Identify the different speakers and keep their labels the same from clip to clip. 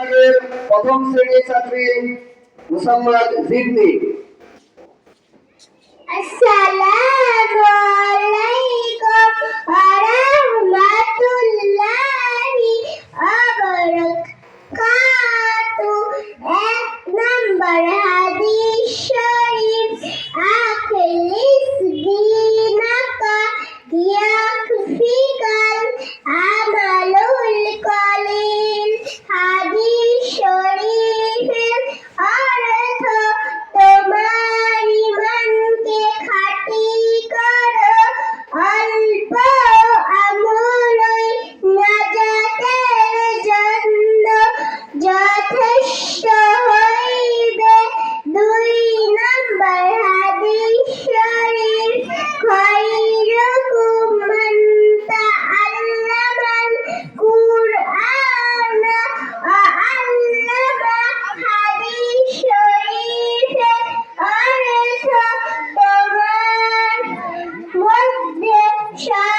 Speaker 1: বিভাগের প্রথম শ্রেণির ছাত্রী মুসাম্মাদ আলাইকুম
Speaker 2: Shut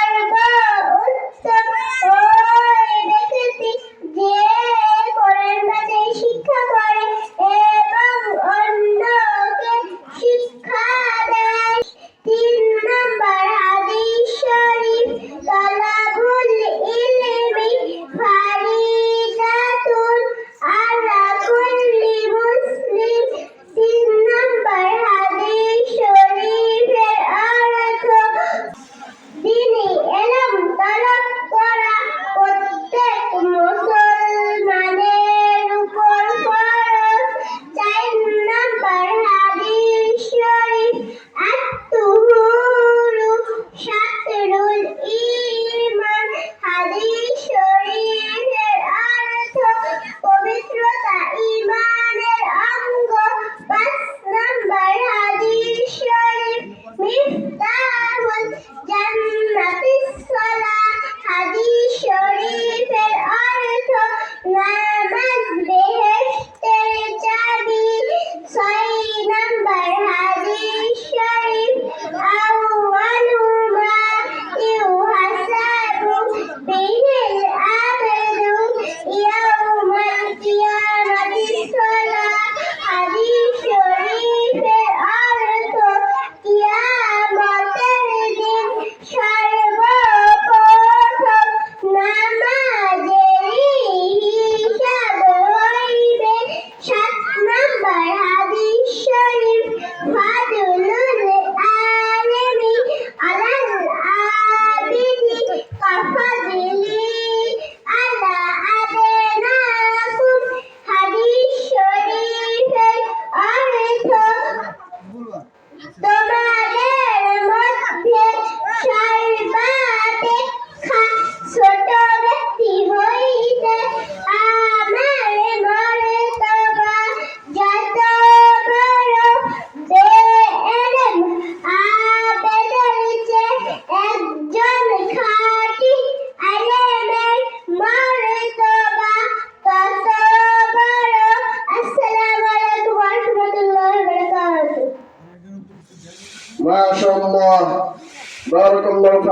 Speaker 2: Barakallahu